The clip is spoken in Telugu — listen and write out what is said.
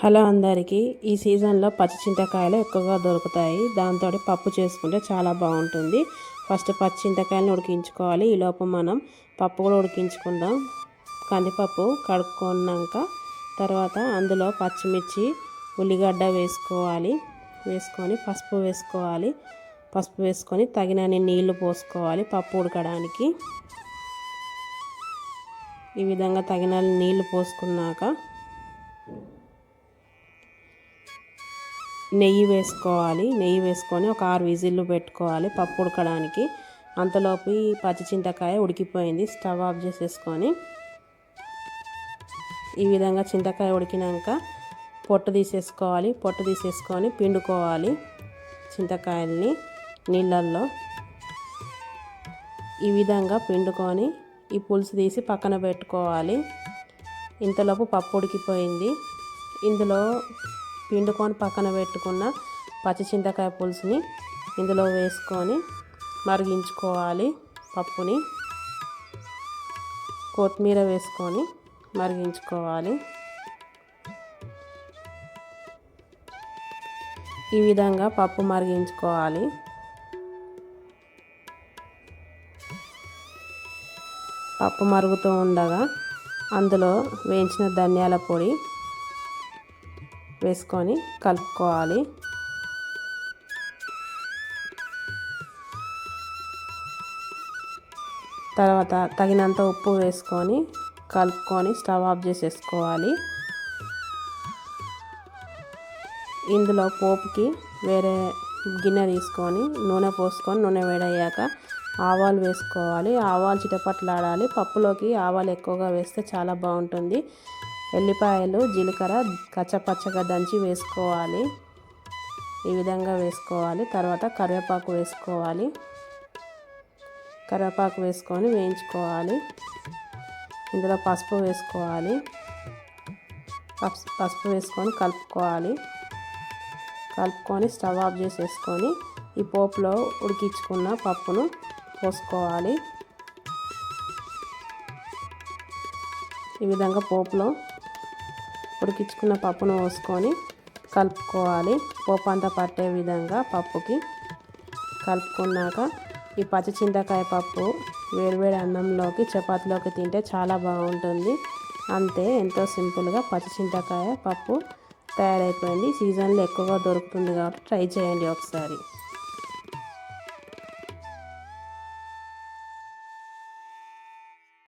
హలో అందరికీ ఈ సీజన్లో పచ్చి చింతకాయలు ఎక్కువగా దొరుకుతాయి. దాంతో పప్పు చేసుకుంటే చాలా బాగుంటుంది. ఫస్ట్ పచ్చి చింతకాయలను ఉడికించుకోవాలి. ఈ మనం పప్పు కూడా ఉడికించుకుందాం. కందిపప్పు కడుక్కున్నాక తర్వాత అందులో పచ్చిమిర్చి ఉల్లిగడ్డ వేసుకోవాలి. వేసుకొని పసుపు వేసుకోవాలి. పసుపు వేసుకొని తగినన్ని నీళ్ళు పోసుకోవాలి పప్పు ఉడకడానికి. ఈ విధంగా తగిన నీళ్ళు పోసుకున్నాక నెయ్యి వేసుకోవాలి. నెయ్యి వేసుకొని ఒక ఆరు విజిల్లు పెట్టుకోవాలి పప్పు ఉడకడానికి. అంతలోపు ఈ పచ్చి చింతకాయ ఉడికిపోయింది. స్టవ్ ఆఫ్ చేసేసుకొని ఈ విధంగా చింతకాయ ఉడికినాక పొట్టు తీసేసుకోవాలి. పొట్టు తీసేసుకొని పిండుకోవాలి చింతకాయల్ని నీళ్ళల్లో. ఈ విధంగా పిండుకొని ఈ పులుసు తీసి పక్కన పెట్టుకోవాలి. ఇంతలోపు పప్పు ఉడికిపోయింది. ఇందులో పిండుకొని పక్కన పెట్టుకున్న పచ్చి చింతకాయ పులుసుని ఇందులో వేసుకొని మరిగించుకోవాలి పప్పుని. కొత్తిమీర వేసుకొని మరిగించుకోవాలి. ఈ విధంగా పప్పు మరిగించుకోవాలి. పప్పు మరుగుతూ ఉండగా అందులో వేయించిన ధనియాల పొడి వేసుకొని కలుపుకోవాలి. తర్వాత తగినంత ఉప్పు వేసుకొని కలుపుకొని స్టవ్ ఆఫ్ చేసేసుకోవాలి. ఇందులో పోపుకి వేరే గిన్నె తీసుకొని నూనె పోసుకొని నూనె వేడయ్యాక ఆవాలు వేసుకోవాలి. ఆవాలు చిటపట్లాడాలి. పప్పులోకి ఆవాలు ఎక్కువగా వేస్తే చాలా బాగుంటుంది. ఎల్లిపాయలు జీలకర్ర కచ్చపచ్చగా దంచి వేసుకోవాలి. ఈ విధంగా వేసుకోవాలి. తర్వాత కరివేపాకు వేసుకోవాలి. కరివేపాకు వేసుకొని వేయించుకోవాలి. ఇందులో పసుపు వేసుకోవాలి. పసుపు వేసుకొని కలుపుకోవాలి. కలుపుకొని స్టవ్ ఆఫ్ చేసేసుకొని ఈ పోపులో ఉడికించుకున్న పప్పును పోసుకోవాలి. ఈ విధంగా పోపులో ఉడికించుకున్న పప్పును పోసుకొని కలుపుకోవాలి. పోపు అంతా పట్టే విధంగా పప్పుకి కలుపుకున్నాక ఈ పచ్చి చింతకాయ పప్పు వేడివేడి అన్నంలోకి చపాతీలోకి తింటే చాలా బాగుంటుంది. అంతే ఎంతో సింపుల్గా పచ్చి చింతకాయ పప్పు తయారైపోయింది. సీజన్లో ఎక్కువగా దొరుకుతుంది కాబట్టి ట్రై చేయండి ఒకసారి.